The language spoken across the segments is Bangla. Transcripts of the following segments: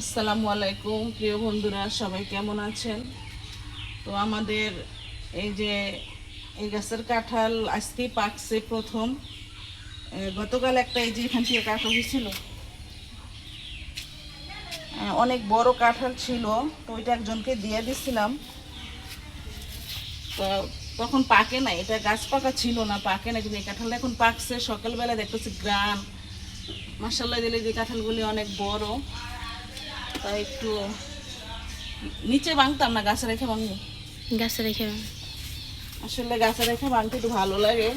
আসসালামু আলাইকুম, প্রিয় বন্ধুরা, সবাই কেমন আছেন? তো আমাদের এই যে এই গাছের কাঁঠাল আজকেই পাকছে প্রথম। গতকাল একটা এই যে এখান থেকে কাঁঠাল হয়েছিল। অনেক বড় কাঁঠাল ছিল, তো ওইটা একজনকে দিয়ে দিছিলাম। তো তখন পাকে না এটা গাছ পাকা ছিল না, পাকে না কিন্তু এই কাঁঠালটা এখন পাকছে। সকালবেলা দেখতেছি গ্রাম মাসাল্লাহ দিলে যে কাঁঠালগুলি অনেক বড়। তাই একটু নিচে ভাঙতাম না গাছে রেখে ভাঙবো। গাছে রেখে আসলে গাছে রেখে ভাঙতে একটু ভালো লাগে।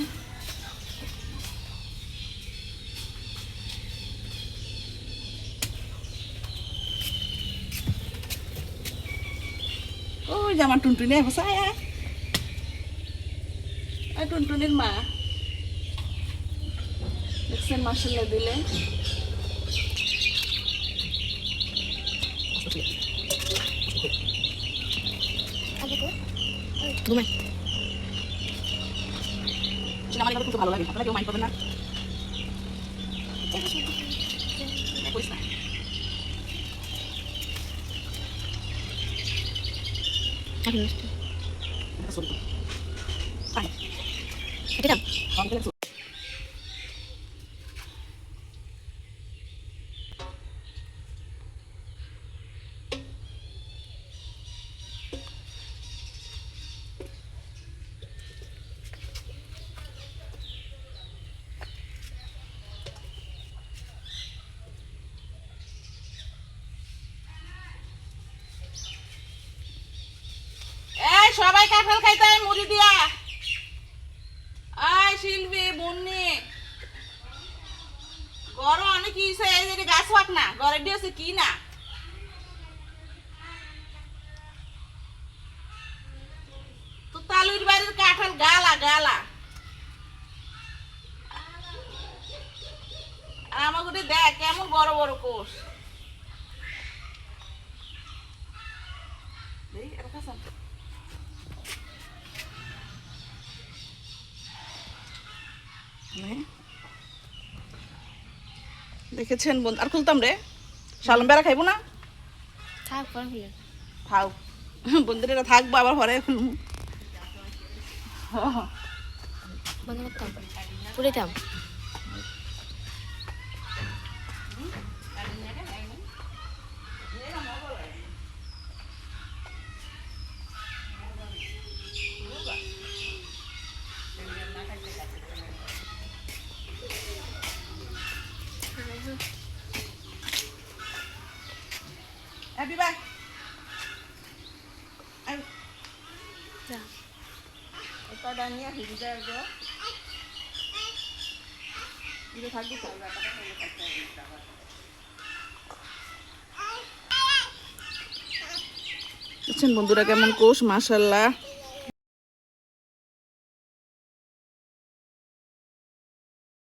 ওই যে আমার টুনটুনি বসে আয় আয়। আয় টুনটুনির মা। দেখছেন মাসাল্লাহ দিলে। ঘুমাই সেটা আমার এগুলো খুব ভালো লাগে আপনারা কেউ মাইন্ড করবেন না করিস না এখন নষ্ট। এটা সবাই কাঁঠাল খাইতে আয়, মুড়ি দিয়া। আয় শিল্পী গরম অনেক গাছ পাক না দিয়েছে কি না? তালুর বাড়ির কাঁঠাল গালা গালা। আমাকে দেখ, কেমন বড় বড় কোষ দেই, এটা খাসান। নে। দেখেছেন বন্ধু আর খুলতাম রে। শালম বেড়া খাইবো না? থাক পরে বন্ধুরা থাকব আবার ঘরে খুলবো। হ্যাঁ, বন্ধ করতাম পুড়িতাম Happy bye. এটা নিয়ে হিজে আসব হিজে থাকবি তো বুঝছেন বন্ধুরা কেমন কোষ মাশাল্লাহ